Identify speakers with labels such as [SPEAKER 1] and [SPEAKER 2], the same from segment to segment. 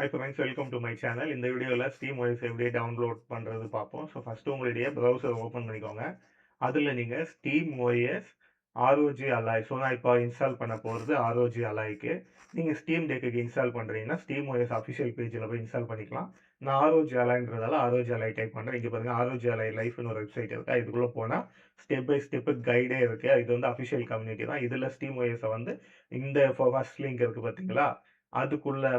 [SPEAKER 1] Hi friends welcome to my channel இந்த வீடியோவில் steam OS எப்படி டவுன்லோட் பண்ணுறது பார்ப்போம். ஸோ ஃபஸ்ட்டு உங்களுடைய ப்ரௌசர் ஓப்பன் பண்ணிக்கோங்க. அதில் நீங்கள் steam OS ROG ally so நான் இப்போ இன்ஸ்டால் பண்ண போகிறது ஆர்ஓஜி அலாய்க்கு நீங்கள் ஸ்டீம் டெக்குக்கு இன்ஸ்டால் பண்ணுறீங்கன்னா ஸ்டீம் ஓஎஸ் அஃபிஷியல் பேஜில் போய் இன்ஸ்டால் பண்ணிக்கலாம். நான் ஆர்ஓஜி அலாய்ன்றதால ஆர்ஓஜி அலாய் டைப் பண்ணுறேன் இங்கே பாருங்கள் ஆர்ஓஜி அலாய் லைஃப்னு ஒரு வெப்சைட் இருக்கா. இதுக்குள்ளே போனால் ஸ்டெப் பை ஸ்டெப்பு கைடே இருக்குது இது வந்து அஃபிஷியல் கம்யூனிட்டி தான். இதில் ஸ்டீம் OS-அ வந்து இந்த ஃபர்ஸ்ட் லிங்க் இருக்குது பார்த்தீங்களா அதுக்குள்ளே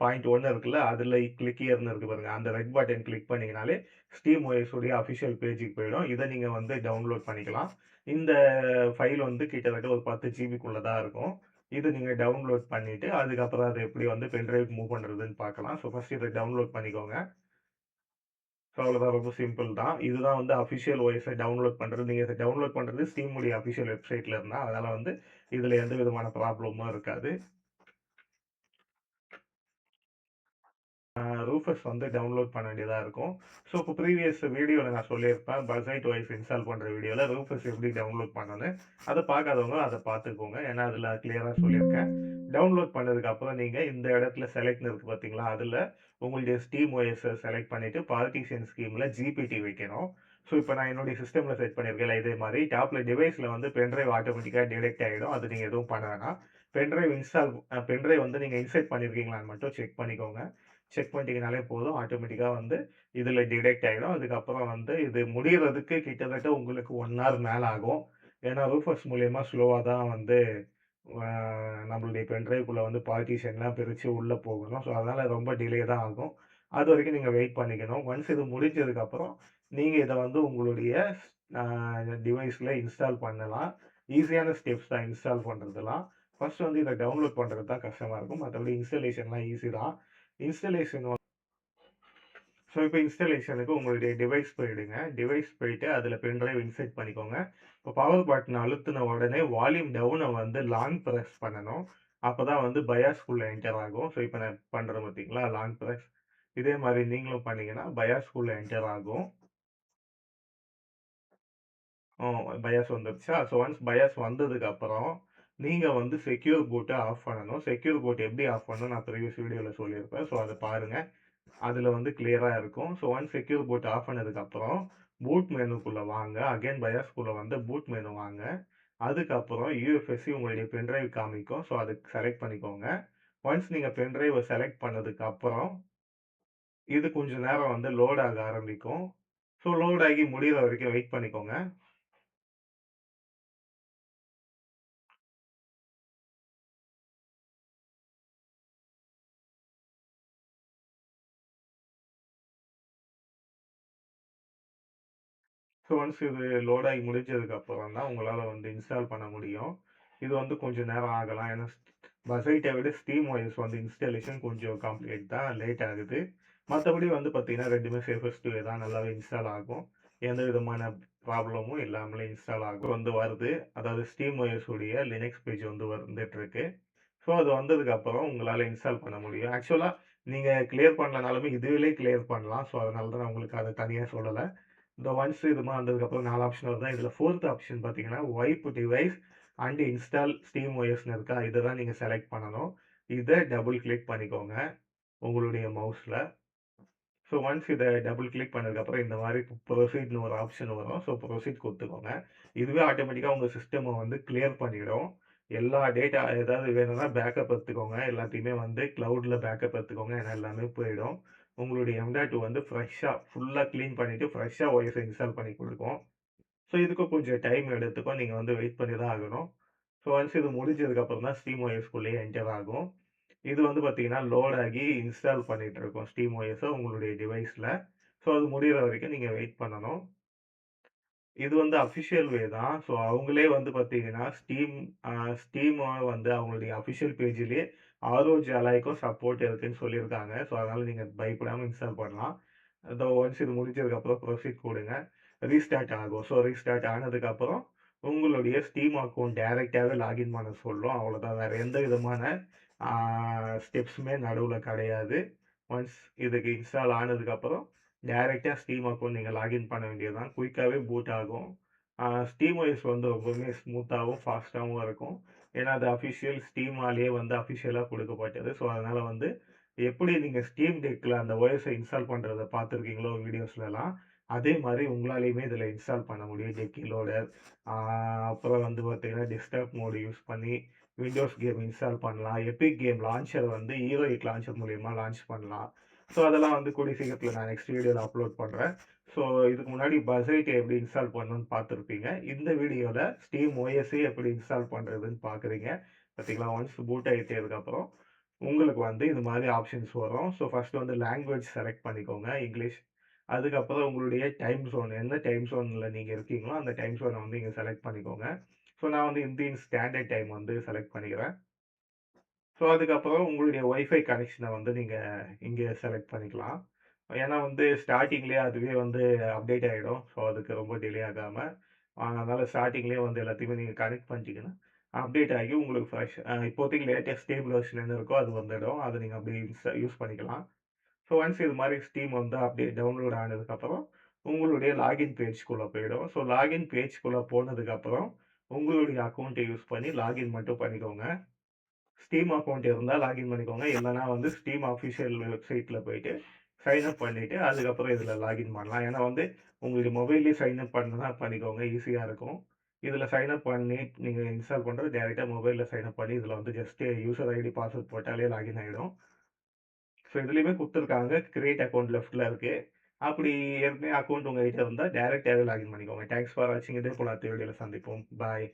[SPEAKER 1] பாயிண்ட் ஒன்று இருக்குல்ல அதில் கிளிக் இயர்னு இருக்கு பாருங்க. அந்த ரெட் பட்டன் கிளிக் பண்ணிங்கனாலே ஸ்டீம் ஓஎஸ் அஃபிஷியல் பேஜுக்கு போயிடும். இதை நீங்கள் வந்து டவுன்லோட் பண்ணிக்கலாம். இந்த ஃபைல் வந்து கிட்டத்தட்ட ஒரு பத்து ஜிபிக்குள்ளே தான் இருக்கும். இதை நீங்கள் டவுன்லோட் பண்ணிவிட்டு அதுக்கப்புறம் அதை எப்படி வந்து பென்ட்ரைவ் மூவ் பண்ணுறதுன்னு பார்க்கலாம். ஸோ ஃபஸ்ட் இதை டவுன்லோட் பண்ணிக்கோங்க. ஸோ அவ்வளோதான் ரொம்ப சிம்பிள் தான். இதுதான் வந்து அஃபிஷியல் ஓஎஸை டவுன்லோட் பண்ணுறது நீங்கள் இதை டவுன்லோட் பண்ணுறது ஸ்டீமுடைய அஃபிஷியல் வெப்சைட்டில் இருந்தால் அதனால் வந்து இதில் எந்த விதமான ப்ராப்ளமும் இருக்காது. ரூஃபஸ் வந்து டவுன்லோட் பண்ண வேண்டியதாக இருக்கும். ஸோ இப்போ ப்ரீவியஸ் வீடியோவில் நான் சொல்லியிருப்பேன் பசைட் ஒய்ஃப் இன்ஸ்டால் பண்ணுற வீடியோவில் ரூஃபஸ் எப்படி டவுன்லோட் பண்ணணும்னு அதை பார்க்காதவங்க அதை பார்த்துக்கோங்க. ஏன்னா அதில் கிளியராக சொல்லியிருக்கேன். டவுன்லோட் பண்ணதுக்கு அப்புறம் நீங்கள் இந்த இடத்துல செலக்ட்னு இருக்கு பார்த்தீங்களா அதில் உங்களுடைய ஸ்டீம் ஒய்ஸை செலக்ட் பண்ணிவிட்டு பார்ட்டிஷன் ஸ்கீமில் ஜிபிடி வைக்கணும். ஸோ இப்போ நான் என்னுடைய சிஸ்டமில் செட் பண்ணியிருக்கேன் இதே மாதிரி. டாப்பில் டிவைஸில் வந்து பென்ட்ரைவ் ஆட்டோமேட்டிக்காக டிடெக்ட் ஆகிடும் அது நீங்கள் எதுவும் பண்ண வேணாம். பென்ட்ரைவ் இன்ஸ்டால் பென்ட்ரைவ் வந்து நீங்கள் இன்செட் பண்ணியிருக்கீங்களான்னு மட்டும் செக் பண்ணிக்கோங்க. செக் பண்ணிட்டீங்கனாலே போதும். ஆட்டோமேட்டிக்காக வந்து இதில் டிடெக்ட் ஆகிடும் அதுக்கப்புறம் வந்து இது முடிகிறதுக்கு கிட்டத்தட்ட உங்களுக்கு ஒன் ஹவர் மேலே ஆகும். ஏன்னா ரூஃபர்ஸ் மூலயமா ஸ்லோவாக தான் வந்து நம்மளுடைய பென்ட்ரைவ்குள்ளே வந்து பார்ட்டிஷன்லாம் பிரித்து உள்ளே போகணும். ஸோ அதனால் ரொம்ப டிலே தான் ஆகும். அது வரைக்கும் நீங்கள் வெயிட் பண்ணிக்கணும். ஒன்ஸ் இது முடிஞ்சதுக்கப்புறம் நீங்கள் இதை வந்து உங்களுடைய டிவைஸில் இன்ஸ்டால் பண்ணலாம். ஈஸியான ஸ்டெப்ஸ் தான் இன்ஸ்டால் பண்ணுறதுலாம் ஃபர்ஸ்ட் வந்து இதை டவுன்லோட் பண்ணுறது தான் கஷ்டமாக இருக்கும். மற்றபடி இன்ஸ்டலேஷன்லாம் ஈஸி தான். இன்ஸ்டலேஷன் ஸோ இப்போ இன்ஸ்டலேஷனுக்கு உங்களுடைய டிவைஸ் போயிடுங்க. டிவைஸ் போயிட்டு அதில் பென்ட்ரைவ் இன்செர்ட் பண்ணிக்கோங்க. இப்போ பவர் பட்டன் அழுத்தின உடனே வால்யூம் டவுனை வந்து லாங் ப்ரெஸ் பண்ணணும். அப்போ தான் வந்து பயாஸ்குள்ளே என்டர் ஆகும். ஸோ இப்போ நான் பண்ணுறேன் பார்த்தீங்களா லாங் ப்ரெஸ் இதே மாதிரி நீங்களும் பண்ணீங்கன்னா பயாஸ்குள்ளே என்டர் ஆகும். பயாஸ் வந்துருச்சா? ஸோ ஒன்ஸ் பயாஸ் வந்ததுக்கு அப்புறம் நீங்கள் வந்து செக்யூர் போட்டை ஆஃப் பண்ணணும். செக்யூர் போட் எப்படி ஆஃப் பண்ணணும்? நான் ப்ரீவியஸ் வீடியோவில் சொல்லியிருப்பேன். ஸோ அதை பாருங்கள் அதில் வந்து கிளியராக இருக்கும். So one secure boot off பண்ணதுக்கப்புறம் பூட் மெனுக்குள்ளே வாங்க. அகைன் பயாஸ்குள்ளே வந்து பூட் மெனு வாங்க. அதுக்கப்புறம் யூஎஃப்எஸ்சி உங்களுடைய பென்ட்ரைவ் காமிக்கும். ஸோ அதுக்கு செலக்ட் பண்ணிக்கோங்க. ஒன்ஸ் நீங்கள் பென்ட்ரைவை செலக்ட் பண்ணதுக்கப்புறம் இது கொஞ்சம் நேரம் வந்து லோட் ஆக ஆரம்பிக்கும். ஸோ லோட் ஆகி முடிகிற வரைக்கும் வெயிட் பண்ணிக்கோங்க. ஸோ ஒன்ஸ் இது லோட் ஆகி முடிஞ்சதுக்கு அப்புறம் தான் உங்களால் வந்து இன்ஸ்டால் பண்ண முடியும். இது வந்து கொஞ்சம் நேரம் ஆகலாம். ஏன்னா பசைட்டை விட ஸ்டீம் ஒயர்ஸ் வந்து இன்ஸ்டாலேஷன் கொஞ்சம் காம்ப்ளிகேட் தான் லேட் ஆகுது. மற்றபடி வந்து பார்த்தீங்கன்னா ரெண்டுமே சேஃபஸ்ட் வே தான். நல்லாவே இன்ஸ்டால் ஆகும். எந்த விதமான ப்ராப்ளமும் இல்லாமலே இன்ஸ்டால் ஆகும். வந்து வருது. அதாவது ஸ்டீம் ஒய்ஸ் உடைய லினக்ஸ் பேஜ் வந்து வந்துட்டுருக்கு. ஸோ அது வந்ததுக்கப்புறம் உங்களால் இன்ஸ்டால் பண்ண முடியும். ஆக்சுவலாக நீங்கள் கிளியர் பண்ணலனாலுமே இதுவிலே கிளியர் பண்ணலாம். ஸோ அதனால தான் நான் உங்களுக்கு அதை தனியாக சொல்லலை. இந்த ஒன்ஸ் இது மாதிரி வந்ததுக்கப்புறம் நாலு ஆப்ஷன் வருது? இதில் ஃபோர்த் ஆப்ஷன் பார்த்தீங்கன்னா wipe device and install steam ஒயர்ஸ்னு இருக்கா? இதை தான் நீங்கள் செலக்ட் பண்ணணும். இதை டபுள் கிளிக் பண்ணிக்கோங்க உங்களுடைய மவுஸில் ஸோ ஒன்ஸ் இதை டபுள் கிளிக் பண்ணதுக்கப்புறம் இந்த மாதிரி ப்ரொசீட்னு ஒரு ஆப்ஷன் வரும். ஸோ ப்ரொசீட் கொடுத்துக்கோங்க. இதுவே ஆட்டோமேட்டிக்காக உங்கள் சிஸ்டமை வந்து கிளியர் பண்ணிவிடும் எல்லா டேட்டா ஏதாவது வேணும்னா பேக்கப் எடுத்துக்கோங்க. எல்லாத்தையுமே வந்து க்ளவுடில் பேக்கப் எடுத்துக்கோங்க. ஏன்னா எல்லாமே போயிடும். உங்களுடைய எம்டா டூ வந்து ஃப்ரெஷ்ஷாக ஃபுல்லாக க்ளீன் பண்ணிவிட்டு ஃப்ரெஷ்ஷாக ஒய்ஸை இன்ஸ்டால் பண்ணி கொடுக்கும். ஸோ இதுக்கும் கொஞ்சம் டைம் எடுத்துக்கும். நீங்கள் வந்து வெயிட் பண்ணி தான் ஆகணும். ஸோ ஒன்ஸ் இது முடிஞ்சதுக்கப்புறம் தான் ஸ்டீம் ஒய்ஸ்குள்ளேயே என்டர் ஆகும். இது வந்து பார்த்தீங்கன்னா லோட் ஆகி இன்ஸ்டால் பண்ணிகிட்டு இருக்கோம் ஸ்டீம் ஒய்ஸை உங்களுடைய டிவைஸில் ஸோ அது முடிகிற வரைக்கும் நீங்கள் வெயிட் பண்ணணும். இது வந்து அஃபிஷியல் வே தான். ஸோ அவங்களே வந்து பார்த்தீங்கன்னா ஸ்டீம் ஸ்டீம் வந்து அவங்களுடைய அஃபிஷியல் பேஜ்லேயே ஆரோஜ் அலாய்க்கும் சப்போர்ட் இருக்குன்னு சொல்லியிருக்காங்க. ஸோ அதனால் நீங்கள் பயப்படாமல் இன்ஸ்டால் பண்ணலாம். அதோ ஒன்ஸ் இது முடிஞ்சதுக்கப்புறம் ப்ரொசீட் கொடுங்க ரீஸ்டார்ட் ஆகும். ஸோ ரீஸ்டார்ட் ஆனதுக்கப்புறம் உங்களுடைய ஸ்டீம் அக்கௌண்ட் டைரெக்டாகவே லாகின் பண்ண சொல்லும். அவ்வளோதான் வேறு எந்த விதமான ஸ்டெப்ஸுமே நடுவில் கிடையாது. ஒன்ஸ் இதுக்கு இன்ஸ்டால் ஆனதுக்கப்புறம் டைரெக்டாக ஸ்டீம் அக்கௌண்ட் நீங்கள் லாகின் பண்ண வேண்டியது தான் குயிக்காகவே பூட் ஆகும் ஸ்டீம் ஒய்ஸ் வந்து ரொம்பவுமே ஸ்மூத்தாகவும் ஃபாஸ்ட்டாகவும் இருக்கும் ஏன்னா அது அஃபிஷியல் ஸ்டீமாலேயே வந்து அஃபிஷியலாக கொடுக்கப்பட்டது ஸோ அதனால் வந்து எப்படி நீங்கள் ஸ்டீம் டெக்கில் அந்த ஒய்ஸை இன்ஸ்டால் பண்ணுறதை பார்த்துருக்கீங்களோ வீடியோஸ்லலாம், அதே மாதிரி உங்களாலையுமே இதில் இன்ஸ்டால் பண்ண முடியும். ஜெக்கி லோடர் அப்புறம் வந்து பார்த்தீங்கன்னா, டெஸ்க்டாப் மோட் யூஸ் பண்ணி விண்டோஸ் கேம் இன்ஸ்டால் பண்ணலாம். எபிக் கேம் லான்ச்சர் வந்து ஹீரோயிக் லான்ச்சர் மூலியமா லான்ச் பண்ணலாம். ஸோ அதெல்லாம் வந்து கூடிய சீக்கிரத்தில் நான் நெக்ஸ்ட் வீடியோவில் அப்லோட் பண்ணுறேன் ஸோ இதுக்கு முன்னாடி பசைட்டை எப்படி இன்ஸ்டால் பண்ணணும்னு பார்த்துருப்பீங்க. இந்த வீடியோவில் ஸ்டீம் ஓஎஸ்ஏ எப்படி இன்ஸ்டால் பண்ணுறதுன்னு பார்க்குறீங்க. பார்த்தீங்களா? ஒன்ஸ் பூட் ஆகிட்டதுக்கப்புறம் உங்களுக்கு வந்து இது மாதிரி ஆப்ஷன்ஸ் வரும். ஸோ ஃபர்ஸ்ட் வந்து லாங்குவேஜ் செலக்ட் பண்ணிக்கோங்க இங்கிலீஷ். அதுக்கப்புறம் உங்களுடைய டைம் ஜோன் என்ன டைம் ஸோனில் நீங்கள் இருக்கீங்களோ, அந்த டைம் ஸோனை வந்து இங்கே செலக்ட் பண்ணிக்கோங்க. ஸோ நான் வந்து இந்தியன் ஸ்டாண்டர்ட் டைம் வந்து செலக்ட் பண்ணிக்கிறேன். ஸோ அதுக்கப்புறம் உங்களுடைய ஒய்ஃபை கனெக்ஷனை வந்து நீங்கள் இங்கே செலக்ட் பண்ணிக்கலாம். ஏன்னா வந்து ஸ்டார்டிங்லேயே அதுவே வந்து அப்டேட் ஆகிடும் ஸோ அதுக்கு ரொம்ப டிலே ஆகாமல் அதனால் ஸ்டார்டிங்லேயே வந்து எல்லாத்தையுமே நீங்கள் கனெக்ட் பண்ணிட்டீங்கன்னா, அப்டேட் ஆகி உங்களுக்கு ஃப்ரெஷ் இப்போதைக்கு லேட்டஸ்ட் ஸ்டீம் வெர்ஷன் என்ன இருக்கோ அது வந்துடும். அதை நீங்கள் அப்படியே இன்ஸ்டா யூஸ் பண்ணிக்கலாம். ஸோ ஒன்ஸ் இது மாதிரி ஸ்டீம் வந்து அப்படியே டவுன்லோட் ஆனதுக்கப்புறம், உங்களுடைய லாகின் பேஜ்குள்ளே போயிடும். ஸோ லாகின் பேஜ்குள்ளே போனதுக்கப்புறம், உங்களுடைய அக்கௌண்ட்டை யூஸ் பண்ணி லாகின் மட்டும் பண்ணிக்கோங்க. ஸ்டீம் அக்கௌண்ட் இருந்தால் லாகின் பண்ணிக்கோங்க. இல்லைனா வந்து ஸ்டீம் அஃபிஷியல் வெப்சைட்டில் போயிட்டு சைன் அப் அதுக்கப்புறம் இதில் லாகின் பண்ணலாம். ஏன்னா வந்து உங்களுக்கு மொபைல்லேயே சைன் அப் பண்ணிக்கோங்க. ஈஸியாக இருக்கும். இதில் சைன் அப் பண்ணி நீங்கள் இன்ஸ்டால் பண்ணுறது டேரெக்டாக மொபைலில் சைன்அப் பண்ணி இதில் வந்து ஜஸ்ட் யூசர் ஐடி, பாஸ்வேர்ட் போட்டாலே லாகின் ஆகிடும் ஸோ இதுலேயுமே கொடுத்துருக்காங்க கிரியேட் அக்கவுண்ட் லெஃப்ட்டில் இருக்குது அப்படி ஏற்கனவே அக்கவுண்ட் உங்ககிட்ட இருந்தால் டேரெக்டாகவே லாகின் பண்ணிக்கோங்க. தேங்க்ஸ் ஃபார் வாட்சிங். இதே போல் அடுத்த வீடியோவில் சந்திப்போம். பாய்.